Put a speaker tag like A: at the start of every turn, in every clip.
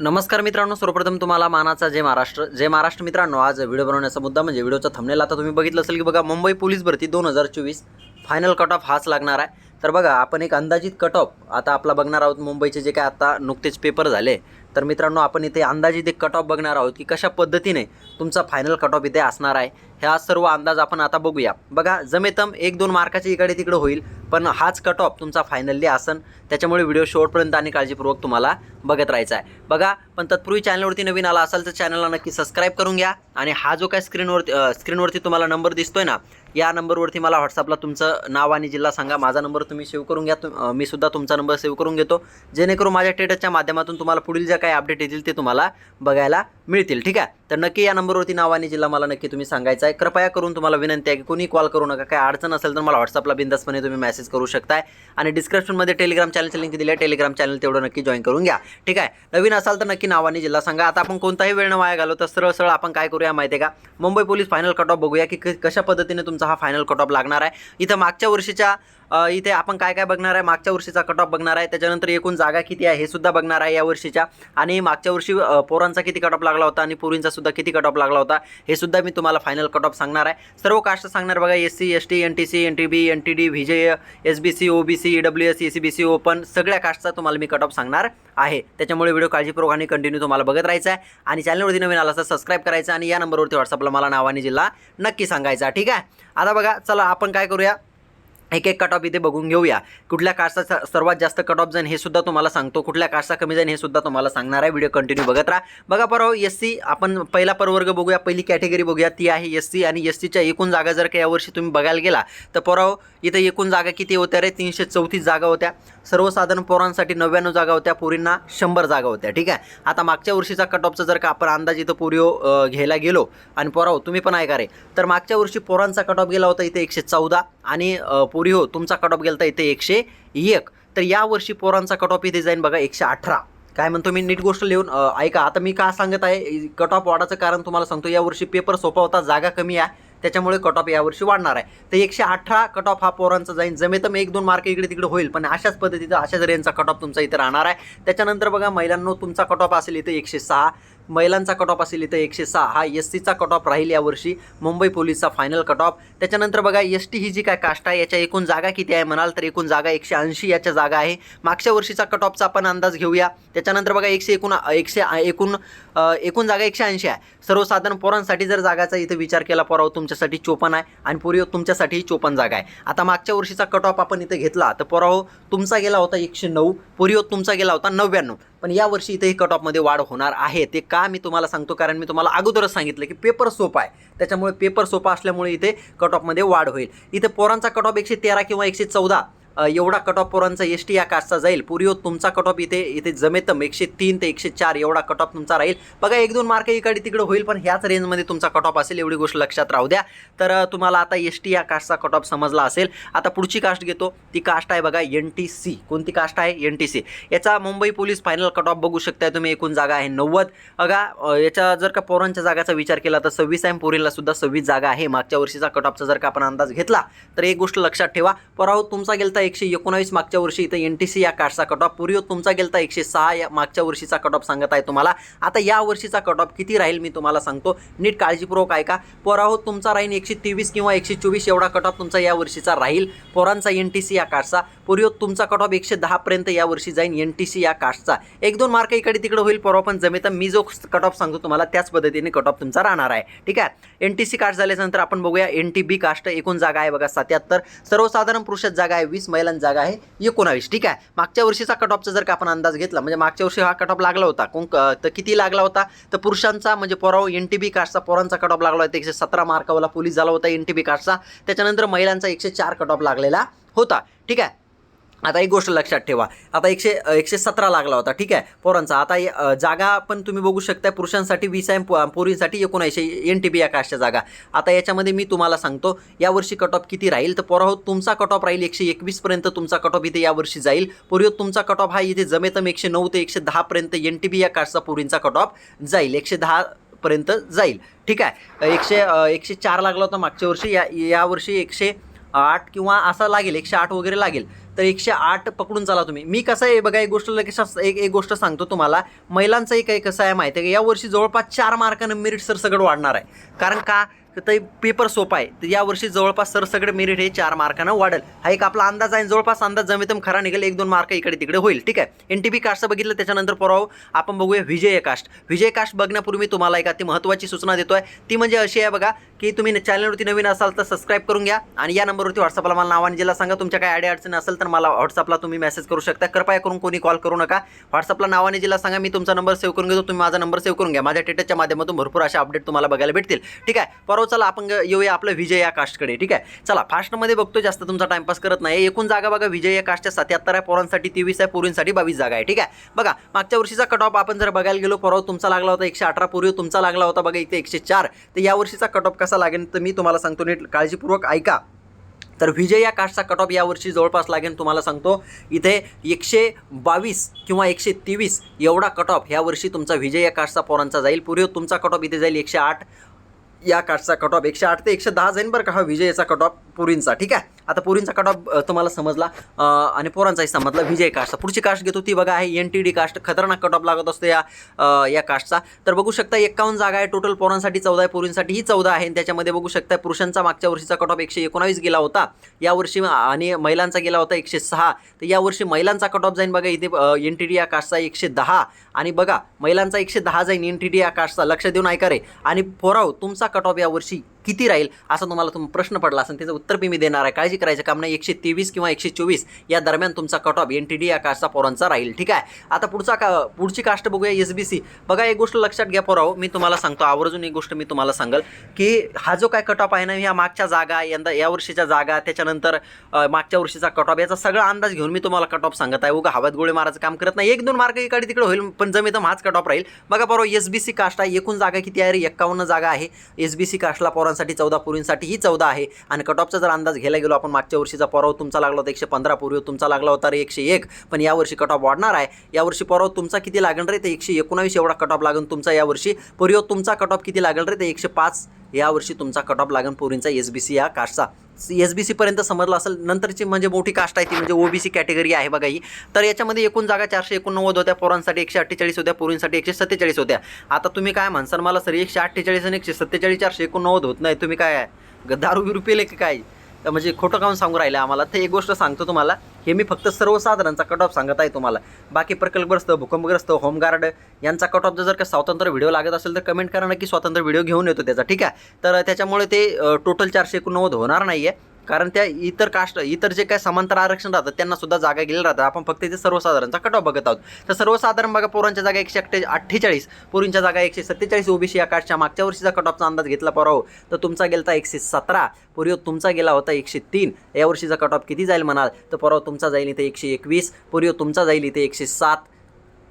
A: नमस्कार मित्रांनो सर्वप्रथम तुम्हाला मानाचा जय महाराष्ट्र. जय महाराष्ट्र मित्रांनो आज व्हिडिओ बनवण्याचा मुद्दा म्हणजे व्हिडिओचा थंबनेल आता तुम्ही बघितलं असेल की बघा मुंबई पोलीस भरती दोन हजार चोवीस. फायनल कट ऑफ हाच लागणार आहे. तर बघा आपण एक अंदाजित कट ऑफ आता आपला बघणार आहोत मुंबईचे जे काय आता नुकतेच पेपर झाले. तर मित्रांनो आपण इथे अंदाजे ते कट ऑफ बघणार आहोत की कशा पद्धतीने तुमचा फायनल कट ऑफ इथे असणार आहे. ह्या सर्व अंदाज आपण आता बघूया. बघा जमेतम एक दोन मार्काचे इकडे तिकडे होईल पण हाच कट ऑफ तुमचा फायनली असन. त्याच्यामुळे व्हिडिओ शेवटपर्यंत आणि काळजीपूर्वक तुम्हाला बघत राहायचा आहे. बघा पण तत्पूर्वी चॅनलवरती नवीन आला असाल तर चॅनलला नक्की सबस्क्राईब करून घ्या. आणि हा जो काय स्क्रीनवरती स्क्रीनवरती तुम्हाला नंबर दिसतोय ना या नंबरवरती मला व्हॉट्सअपला तुमचं नाव आणि जिल्हा सांगा. माझा नंबर तुम्ही सेव्ह करून घ्या. मी सुद्धा तुमचा नंबर सेव्ह करून घेतो. जेणेकरून माझ्या टेटच्या माध्यमातून तुम्हाला पुढील ज्या काय अपडेट येतील ते तुम्हाला बघायला मिळतील ठीक आहे? तर नक्की या नंबरवरती नाव आणि जिल्हा मला नक्की तुम्ही सांगायचं आहे. कृपया करून तुम्हाला विनंती आहे की कोणी कॉल करू नका. काय अडचण असेल तर मला व्हॉट्सअपला बिंदासपणे तुम्ही मेसेज करू शकताय. आणि डिस्क्रिप्शनमध्ये टेलिग्राम चॅनलची लिंक दिली आहे. टेलिग्राम चॅनल तेवढं नक्की जॉईन करून घ्या ठीक आहे? नवीन असाल तर नक्की नाव आणि जिल्हा सांगा. आता आपण कोणताही वेळ न वाया घालो तर सरळ सरळ आपण काय करूया माहिती आहे का? Mumbai police final cut off बघूया की कशा पद्धतीने तुमचा हा फायनल कट ऑफ लागणार आहे. इथं मागच्या वर्षीच्या इथे आपण काय काय बघणार आहे? मागच्या वर्षीचा कट ऑफ बघणार आहे. त्याच्यानंतर एकूण जागा किती आहे हे सुद्धा बघणार आहे या वर्षीच्या. आणि मागच्या वर्षी पोरांचा किती कट ऑफ लागला होता आणि पोरींचा सुद्धा किती कट ऑफ लागला होता हे सुद्धा मी तुम्हाला फायनल कट ऑफ सांगणार आहे. सर्व कास्ट सांगणार बघा. S C S T N T C N T B N T D V J S B C O B C E W S S B C C open सगळ्या कास्टचा तुम्हाला मी cut off सांगणार आहे. त्याच्यामुळे video काळजीपूर्वक आणि continue तुम्हाला बघत राहायचा आहे. आणि चॅनलवरती नवीन आला तर सबस्क्राईब करायचं आणि या नंबरवरती व्हॉट्सअपला मला नाव आणि जिल्हा नक्की सांगायचा. ठीक आहे? आता बघा चला आपण काय करूया? एक एक कट ऑफ इथे बघून घेऊया. कुठल्या कास्टचा सर्वात जास्त कट ऑफ जाईन हे सुद्धा तुम्हाला सांगतो. कुठल्या कास्टचा कमी जाईन हे सुद्धा तुम्हाला सांगणार आहे. व्हिडिओ कंटिन्यू बघत राहा. बघा परवा एस सी आपण पहिला प्रवर्ग बघूया. पहिली कॅटेगरी बघूया. ती आहे एस सी आणि एस सीच्या एकूण जागा जर का यावर्षी तुम्ही बघायला गेला तर परवा इथं एकूण जागा किती होत्या रे? तीनशे चौतीस जागा होत्या. सर्वसाधारण पोरांसाठी नव्याण्णव जागा होत्या. पोरींना शंभर जागा होत्या. ठीक आहे? आता मागच्या वर्षीचा कट ऑफचा जर का आपण अंदाज इथं पोरिओ घ्यायला गेलो आणि पोराव तुम्ही पण ऐका रे. तर मागच्या वर्षी पोरांचा कट ऑफ गेला होता इथे एकशे चौदा. आणि पोरी पोरिओ हो, तुमचा कट ऑफ गेला इथे एकशे एक. तर यावर्षी पोरांचा कट ऑफ इथे जाईन बघा एकशे अठरा. काय म्हणतो मी नीट गोष्ट लिहून ऐका. आता मी का सांगत आहे कट ऑफ वाढाचं कारण तुम्हाला सांगतो यावर्षी पेपर सोपा होता जागा कमी आहे. त्याच्यामुळे कट ऑफ यावर्षी वाढणार आहे. तर एकशे अठरा कट ऑफ हा पोरांचा जाईल जमेतम एक दोन मार्क इकडे तिकडे होईल पण अशाच पद्धतीचा अशाच रेंजचा कट ऑफ तुमचा इथे राहणार आहे. त्याच्यानंतर बघा महिलांनो तुमचा कट ऑफ असेल इथे एकशे सहा. महिलांचा कट ऑफ असेल इथं एकशे सहा. हा एस सीचा कट ऑफ राहील यावर्षी मुंबई पोलीसचा फायनल कट ऑफ त्याच्यानंतर बघा एस टी ही जी काय कास्ट आहे याच्या एकूण जागा किती आहे म्हणाल तर एकूण जागा एकशे ऐंशी याच्या जागा आहे. मागच्या वर्षीचा कट ऑफचा आपण अंदाज घेऊया. त्याच्यानंतर बघा एकशे एकूण एकशे एकूण एकूण जागा एकशे ऐंशी आहे. सर्वसाधारण पोरांसाठी जर जागाचा इथं विचार केला पोराव तुमच्यासाठी चोपन्न आहे आणि पोरी तुमच्यासाठी चोपन्न जागा आहे. आता मागच्या वर्षीचा कट ऑफ आपण इथं घेतला तर पोराव तुमचा गेला होता एकशे नऊ पोरिओ तुमचा गेला होता नव्याण्णव. पण यावर्षी इथेही कट ऑफमध्ये वाढ होणार आहे. ते का मी तुम्हाला सांगतो? कारण मी तुम्हाला अगोदरच सांगितलं की पेपर सोपा आहे. त्याच्यामुळे पेपर सोपा असल्यामुळे इथे कट ऑफमध्ये वाढ होईल. इथे पोरांचा कट ऑफ एकशे तेरा किंवा एकशे चौदा. एवढा कट ऑफ पोरांचा एस टी या कास्टचा जाईल. पुरिओ हो, तुमचा कट ऑफ इथे इथे जमेतम एकशे तीन ते एकशे चार एवढा कट ऑफ तुमचा राहील. बघा एक दोन मार्क इकडे तिकडे होईल पण ह्याच रेंजमध्ये तुमचा कट ऑफ असेल एवढी गोष्ट लक्षात राहू द्या. तर तुम्हाला आता एस टी या कास्टचा कट ऑफ समजला असेल. आता पुढची कास्ट घेतो. ती कास्ट आहे बघा एन टी सी कोणती कास्ट आहे? एन टी सी याचा Mumbai police final cut off बघू शकताय तुम्ही एकूण जागा आहे नव्वद. बघा याच्या जर का पोरांच्या जागाचा विचार केला तर सव्वीस आहे. पोरीला सुद्धा सव्वीस जागा आहे. मागच्या वर्षीचा कट ऑफचा जर का आपण अंदाज घेतला तर एक गोष्ट लक्षात ठेवा. पराहो तुमचा गेलता एकशे एकोणावीस मागच्या वर्षी इथं एन टी सी या काठचा कट ऑफ पूर्वी तुमचा गेलता एकशे सहा या मागच्या वर्षीचा कट ऑफ सांगत आहे तुम्हाला. आता या वर्षीचा कट ऑफ किती राहील मी तुम्हाला सांगतो. नीट काळजीपूर्वक ऐका. पोराहो तुमचा राहील एकशे तेवीस किंवा एकशे चोवीस एवढा कट ऑफ तुमचा या वर्षीचा राहील. पोरांचा एन टी सी या कास्टचा पूर्वी तुमचा कट ऑफ एकशे दहापर्यंत या वर्षी जाईल एन टी सी या कास्टचा एक दोन मार्क इकडे तिकडे होईल परवा पण जमेत मी जो कट ऑफ सांगतो तुम्हाला त्याच पद्धतीने कट ऑफ तुमचा राहणार आहे. ठीक आहे? एन टी सी कास्ट झाल्यानंतर आपण बघूया एन टी बी कास्ट एकूण जागा आहे बघा सत्याहत्तर. सर्वसाधारण पुरुषात जागा आहे वीस महिलांची जागा आहे एकोणावीस. ठीक आहे? मागच्या वर्षीचा कट ऑफचा जर का आपण अंदाज घेतला म्हणजे मागच्या वर्षी हा कट ऑफ लागला होता कोण तर किती लागला होता? तर पुरुषांचा म्हणजे पोराव एन टी बी कास्टचा पोरांचा कट ऑफ लागला होता एकशे सतरा मार्कावाला पोलीस झाला होता एन टी बी कास्टचा त्याच्यानंतर महिलांचा एकशे चार कट ऑफ लागलेला होता. ठीक आहे? आता एक गोष्ट लक्षात ठेवा. आता एकशे एकशे सतरा लागला होता ठीक आहे? पोरांचा. आता जागा पण तुम्ही बघू शकता पुरुषांसाठी वीस आहे पोरींसाठी एकोणऐंशी एन टी बी या कास्टच्या जागा. आता याच्यामध्ये मी तुम्हाला सांगतो यावर्षी कट ऑफ किती राहील? तर पोराहो तुमचा कट ऑफ राहील एकशे एकवीसपर्यंत तुमचा कट ऑफ इथे यावर्षी जाईल. पोरियो हो, तुमचा कट ऑफ हा इथे जमेतम एकशे नऊ ते एकशे दहापर्यंत एन टी बी या कास्टचा पोरींचा कट ऑफ जाईल. एकशे दहा पर्यंत जाईल. ठीक आहे? एकशे एकशे चार लागला होता मागच्या वर्षी. या यावर्षी एकशे आठ किंवा असा लागेल एकशे आठ वगैरे लागेल. तर एकशे आठ पकडून चला तुम्ही. मी कसं आहे बघा एक गोष्ट लगेच एक एक गोष्ट सांगतो तुम्हाला. महिलांचंही काही कसं आहे माहिती आहे का? यावर्षी जवळपास चार मार्कानं मेरिट सगळं वाढणार आहे. कारण का? तर ते पेपर सोपा आहे. तर यावर्षी जवळपास सर सगळे मेरिट हे चार मार्कानं वाढेल. हा एक आपला अंदाज आहे. जवळपास अंदाज जमितम खरा निघेल. एक दोन मार्क इकडे तिकडे होईल. ठीक आहे? एन टी पी कास्टचं बघितलं त्याच्यानंतर परवा आपण बघूया विजय कास्ट विजय कास्ट बघण्यापूर्वी मी तुम्हाला एक अति महत्त्वाची सूचना देतोय. ती म्हणजे अशी आहे बघा की तुम्ही चॅनलवरती नवीन असाल तर सबस्क्राईब करून घ्या आणि या नंबरवरती व्हॉट्सअपला मला नाव आणि जिल्हा सांगा. तुमच्या काय आयडिया अडचण असेल तर मला व्हॉट्सअपला तुम्ही मेसेज करू शकता. कृपया करून कोणी कॉल करू नका. व्हॉट्सअपला नाव आणि जिल्हा सांगा. मी तुमचा नंबर सेव्ह करून घेतो. तुम्ही माझा नंबर सेव्ह करून घ्या. माझ्या टेटच्या माध्यमातून भरपूर अशा अपडेट तुम्हाला बघायला भेटतील. ठीक आहे? परवा चला आपण येऊया आपलं विजय या कास्टकडे ठीक आहे? चला फास्टमध्ये बघतो जास्त तुमचा टाइमपास करत नाही एकूण जागा बघा विजय या कास्टच्या सत्याहत्तर आहे पोरांसाठी तेवीस आहे पोरींसाठी बावीस जागा आहे ठीक आहे? बघा मागच्या वर्षीचा कट ऑफ आपण जर बघायला गेलो परवा तुमचा लागला होता एकशे अठरा पूर्वी तुमचा लागला होता बघा इथे एकशे चार. तर या वर्षीचा कट ऑफ कसा लागेल तर मी तुम्हाला सांगतो नीट काळजीपूर्वक ऐका. तर विजय या कास्टचा कट ऑफ यावर्षी जवळपास लागेल तुम्हाला सांगतो. इथे एकशे बावीस किंवा एकशे तेवीस एवढा कट ऑफ यावर्षी तुमचा विजय या कास्टचा पोरांचा जाईल. पूर्वी तुमचा कट ऑफ इथे जाईल एकशे आठ या काठचा कट ऑफ एकशे आठ ते एकशे दहा जाईल बरं का. हा विजयचा कट ऑफ पुरींचा ठीक आहे? आता पुरींचा कट ऑफ तुम्हाला समजला. आणि पोरांचाही समजला. विजय कास्टचा पुढची कास्ट घेतो ती बघा. आहे एन टी डी कास्ट खतरनाक कट ऑफ लागत असतो या या कास्टचा तर बघू शकता एक्कावन्न जागा आहे. टोटल पोरांसाठी चौदा आहे. पुरींसाठी ही चौदा आहे. आणि त्याच्यामध्ये बघू शकता पुरुषांचा मागच्या वर्षीचा कट ऑफ एकशे एकोणावीस गेला होता. यावर्षी आणि महिलांचा गेला होता एकशे सहा. तर यावर्षी महिलांचा कट ऑफ जाईन बघा. इथे एन टी डी या कास्टचा एकशे दहा. आणि बघा महिलांचा एकशे दहा जाईल एन टी डी या कास्टचा लक्ष देऊन ऐका रे. आणि पोराव तुमचा कट ऑफ यावर्षी किती राहील असा तुम्हाला तुम प्रश्न पडला असेल त्याचं उत्तर बी मी देणार आहे. काळजी करायचं काम नाही. एकशे तेवीस किंवा एकशे चोवीस या दरम्यान तुमचा cut off N T D या कास्टचा पोरांचा राहील. ठीक आहे? आता पुढचा का पुढची कास्ट बघूया एस बी सी बघा एक गोष्ट लक्षात घ्या पोराव मी तुम्हाला सांगतो. आवर्जून एक गोष्ट मी तुम्हाला सांगेल की हा जो काय कट ऑफ आहे ना ह्या मागच्या जागा यंदा या वर्षीच्या जागा त्याच्यानंतर मागच्या वर्षीचा कट ऑफ याचा सगळा अंदाज घेऊन मी तुम्हाला कट ऑफ सांगत आहे. उगा हवात गोळे मारायचं काम करत नाही. एक दोन मार्क इकडे तिकडे होईल पण जमीत हाच कट ऑफ राहील. बघा पोराव एस बी सी कास्ट आहे. एकूण जागा किती आहे रे? एक्कावन्न जागा आहे. एस बी सी कास्टला पोरांसाठी चौदा पुरींसाठीही चौदा आहे. आणि कट ऑफचा जर अंदाज घ्यायला गेलो आपण मागच्या वर्षीचा पराव तुमचा लागला होता एकशे पंधरा पूर्वी तुमचा लागला होता रे एकशे एक. पण यावर्षी कट ऑफ वाढणार आहे. यावर्षी पराव तुमचा किती लागणार रे? ते एकशे एकोणावीस एवढा कट ऑफ लागेल तुमचा यावर्षी पूर्वी तुमचा कट ऑफ किती लागेल रे? ते एकशे पाच यावर्षी तुमचा कट ऑफ लागेल पोरींचा एस बी सी या कास्टचा. एस बी सीपर्यंत समजलं असेल नंतरची म्हणजे मोठी कास्ट आहे ती म्हणजे ओबीसी कॅटेगरी आहे बघा ही. तर याच्यामध्ये एकूण जागा चारशे एकोणनव्वद होत्या पोरांसाठी एकशे अठ्ठेचाळीस होत्या पोरींसाठी एकशे सत्तेचाळीस होत्या. आता तुम्ही काय म्हणसाल मला सर एकशे अठ्ठेचाळीस आणि एकशे सत्तेचाळीस चारशे एकोणनव्वद होत नाही तुम्ही काय ग- दारू रुपये की काय? तर म्हणजे खोटं काम सांगू राहिलं आम्हाला? तर एक गोष्ट सांगतो तुम्हाला हे मी फक्त सर्वसाधारणचा कट ऑफ सांगत आहे तुम्हाला. बाकी प्रकल्पग्रस्त भूकंपग्रस्त होमगार्ड यांचा कट ऑफ जर का स्वातंत्र्य व्हिडिओ लागत असेल तर कमेंट करा. की स्वातंत्र्य व्हिडिओ घेऊन येतो त्याचा ठीक आहे? तर त्याच्यामुळे ते टोटल चारशे एकोणनव्वद होणार नाही आहे कारण त्या इतर कास्ट इतर जे काय समांतर आरक्षण राहतात त्यांना सुद्धा जागा गेल्या राहतात आपण फक्त इथे सर्वसाधारणचा कट ऑफ बघत आहोत. तर सर्वसाधारण बघा पोरांच्या जागा एकशे अठ्ठे अठ्ठेचाळीस पोरींच्या जागा एकशे सत्तेचाळीस ओबीसी या कास्टच्या मागच्या वर्षीचा कट ऑफचा अंदाज घेतला पोराव तर तुमचा गेलता एकशे सतरा पूर्वी तुमचा गेला होता एकशे तीन. या वर्षीचा कट ऑफ किती जाईल म्हणाल? तर परवा तुमचा जाईल इथे एकशे एकवीस पूर्वी तुमचा जाईल इथे एकशे सात.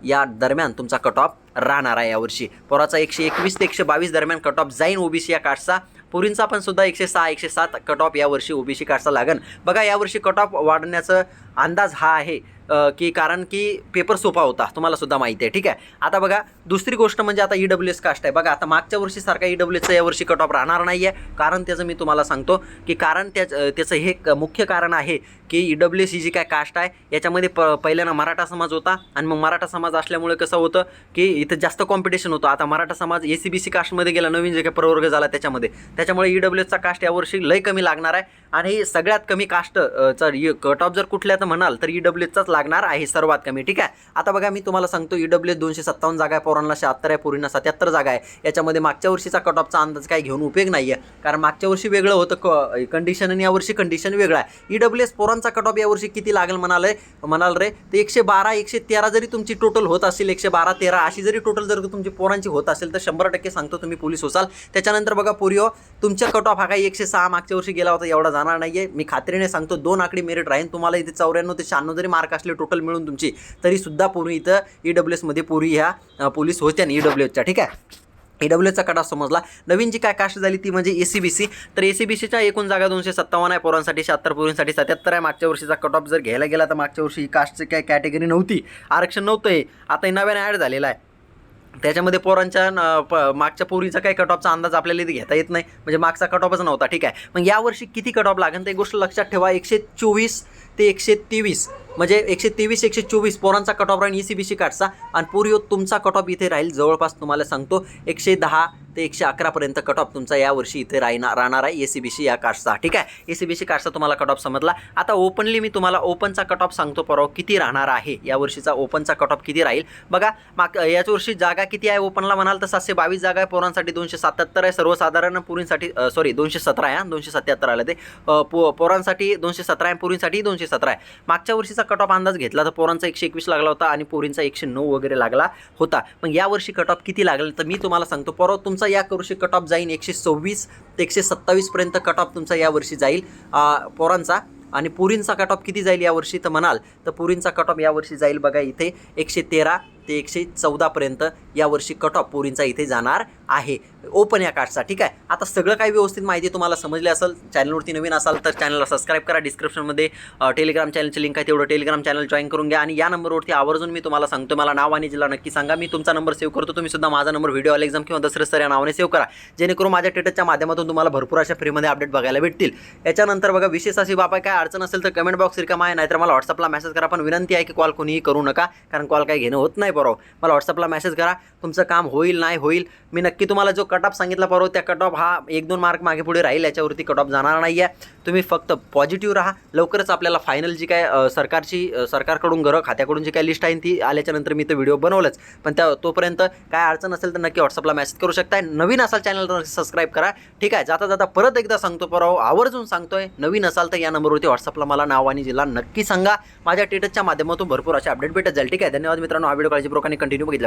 A: या दरम्यान तुमचा कट ऑफ राहणार आहे यावर्षी पोराचा एकशे एकवीस ते एकशे बावीस दरम्यान कट ऑफ जाईन ओबीसी या कास्टचा पुरींचा पण सुद्धा एकशे सहा एकशे सात कट ऑफ यावर्षी ओबीसी कास्टचा लागन. बघा यावर्षी कट ऑफ वाढण्याचं अंदाज हा आहे. की कारण की पेपर सोपा होता तुम्हाला सुद्धा माहिती आहे ठीक आहे? आता बघा दुसरी गोष्ट म्हणजे आता ई डब्ल्यू एस कास्ट आहे. बघा आता मागच्या वर्षीसारखा ई डब्ल्यू एसचा यावर्षी कट ऑफ राहणार नाही आहे कारण त्याचं मी तुम्हाला सांगतो की कारण त्या त्याचं हे मुख्य कारण आहे की ई डब्ल्यू एस ही जी काय कास्ट आहे याच्यामध्ये प पहिल्यांदा मराठा समाज होता. आणि मग मराठा समाज असल्यामुळे कसं होतं की इथं जास्त कॉम्पिटिशन होतं. आता मराठा समाज ए सी बी सी कास्टमध्ये गेला नवीन जे काही प्रवर्ग झाला त्याच्यामध्ये. त्याच्यामुळे ई डब्ल्यू एसचा कास्ट यावर्षी लय कमी लागणार आहे. आणि सगळ्यात कमी कास्ट चा कट ऑफ जर तर म्हणाल तर ई डब्ल्यू एसचाच लागणार आहे सर्वात कमी ठीक आहे? आता बघा मी तुम्हाला सांगतो ई डब्ल्यू एस दोनशे सत्तावन्न जागा आहे पोरांना शहात्तर आहे पोरींना सत्याहत्तर जागा आहे. याच्यामध्ये मागच्या वर्षीचा कट ऑफचा अंदाज काय घेऊन उपयोग नाही आहे कारण मागच्या वर्षी वेगळं होतं क कंडिशन आणि यावर्षी कंडिशन वेगळं आहे. ई डब्ल्यू एस पोरांचा कट ऑफ यावर्षी किती लागेल म्हणाल म्हणाल रे? तर एकशे बारा एकशे तेरा जरी तुमची टोटल होत असेल एकशे बारा तेरा अशी जरी टोटल जर तुमची पोरांची होत असेल तर शंभर टक्के सांगतो तुम्ही पोलीस होसाल. त्याच्यानंतर बघा पोरिओ तुमच्या कट ऑफ हा काही एकशे सहा मागच्या वर्षी गेला होता एवढा जाणार नाही आहे मी खात्रीने सांगतो दोन आकडे मेरिट राहीन. तुम्हाला इथे चौऱ्याण्णव ते शहाण्णव जरी मार्क असले टोटल मिळून तुमची. तरी सुद्धा पूर्वी इथं ई डब्ल्यू एसमध्ये पूर्वी ह्या पोलीस होत्या ई डब्ल्यू एसच्या ठीक आहे? ई डब्ल्यूचा कटा समजला. नवीन जी काय कास्ट झाली ती म्हणजे ए सी बी सी तर ए सी बी सीच्या एकूण जागा दोनशे सत्तावन्न आहे पोरांसाठी शहात्तर पोरींसाठी सत्याहत्तर आहे. मागच्या वर्षीचा कट ऑफ जर घ्यायला गेला तर मागच्या वर्षी ही कास्टची काय कॅटेगरी नव्हती. आरक्षण नव्हतं हे. आता नव्याने ॲड झालेलं आहे. त्याच्यामध्ये पोरांच्या न- प मागच्या पोरीचा काही कट ऑफचा अंदाज आपल्याला इथे घेता येत नाही. म्हणजे मागचा कट ऑफच नव्हता ठीक आहे. मग यावर्षी किती कट ऑफ लागेल? ते गोष्ट लक्षात ठेवा एकशे चोवीस ते एकशे तेवीस. म्हणजे एकशे तेवीस एकशे चोवीस पोरांचा कट ऑफ राहील ई सी बी सी काठचा आणि पुरी तुमचा कट ऑफ इथे राहील जवळपास तुम्हाला सांगतो एकशे दहा ते एकशे अकरापर्यंत कट ऑफ तुमचा यावर्षी इथे राहणार राहणार आहे ए सी बी सी या काठचा ठीक आहे? ए सी बी सी कास्टचा तुम्हाला कट ऑफ समजला. आता ओपनली मी तुम्हाला ओपनचा कट ऑफ सांगतो परवा किती राहणार आहे. यावर्षीचा ओपनचा कट ऑफ किती राहील? बघा माग याच वर्षी जागा किती आहे ओपनला म्हणाल तर सातशे बावीस जागा आहे पोरांसाठी दोनशे सत्याहत्तर आहे सर्वसाधारण पुरींसाठी सॉरी दोनशे सतरा आहे दोनशे सत्याहत्तर आलं ते. पो पोरांसाठी दोनशे सतरा आहे पुरींसाठी दोनशे सतरा आहे. मागच्या वर्षीचा कट ऑफ अंदाज घेतला तर पोरांचा एकशे एकवीस लागला होता आणि पोरींचा एकशे नऊ वगैरे लागला होता. मग यावर्षी कट ऑफ किती लागेल? तर मी तुम्हाला सांगतो परवा तुमचा या वर्षी कट ऑफ जाईल एकशे सव्वीस ते एकशे सत्तावीसपर्यंत कट ऑफ तुमचा यावर्षी जाईल. पोरांचा. आणि पुरींचा कट ऑफ किती जाईल यावर्षी तर म्हणाल तर पुरींचा कट ऑफ यावर्षी जाईल बघा इथे. एकशे तेरा ते एकशे चौदापर्यंत यावर्षी कट ऑफ पुरींचा इथे जाणार. आहे. ओपन या कार्डचा ठीक आहे? आता सगळं काही व्यवस्थित माहिती तुम्हाला समजली असेल चॅनलवरती नवीन असाल तर चॅनलला सबस्क्राईब करा. डिस्क्रिप्शनमध्ये टेलिग्राम चॅनलची लिंक आहे तेवढं टेलिग्राम चॅनल जॉईन करून घ्या. आणि या नंबरवरती आवर्जून मी तुम्हाला सांगतो मला नाव आणि जिल्हा नक्की सांगा. मी तुमचा नंबर सेव्ह करतो तुम्ही सुद्धा माझा नंबर व्हिडिओ एक्झाम किंवा दसरे सर या नावाने सेव्ह करा. जेणेकरून माझ्या टेटच्या माध्यमातून तुम्हाला भरपूर अशा फ्रीमध्ये अपडेट बघायला भेटतील. याच्यानंतर बघा विशेष अशी बाबा काय अडचण असेल तर कमेंट बॉक्स रिकामा आहे नाहीतर मला व्हॉट्सअपला मेसेज करा. पण विनंती आहे की कॉल कोणीही करू नका कारण कॉल काही घेणं होत नाही बरोबर. मला व्हॉट्सअपला मेसेज करा. तुमचं काम होईल नाही होईल मी नक्की तुम्हाला जो कट ऑफ सांगितला बरोबर त्या कट ऑफ हा एक दोन मार्क मागे पुढे राहील याच्यावरती कट ऑफ जाणार नाही आहे तुम्ही फक्त पॉझिटिव्ह राहा. लवकरच आपल्याला फायनल जी काय सरकारची सरकारकडून घरं खात्याकडून जी काय लिस्ट आहे ती आल्याच्यानंतर मी तो व्हिडिओ बनवलंच. पण त्या तोपर्यंत काय अडचण असेल तर नक्की व्हॉट्सअपला मेसेज करू शकताय. नवीन असाल चॅनलवर सबस्क्राईब करा. ठीक आहे जाता जाता परत एकदा सांगतो परवा आवर्जून सांगतोय नवीन असाल तर या नंबरवरती व्हॉट्सअपला मला नाव आणि जिल्हा नक्की सांगा. माझ्या टेटच्या माध्यमातून भरपूर असे अपडेट भेटत जाईल. ठीक आहे धन्यवाद मित्रांनो. हा व्हिडिओ काळजीपूर्वकाने कंटिन्यू बघितल्याबद्दल.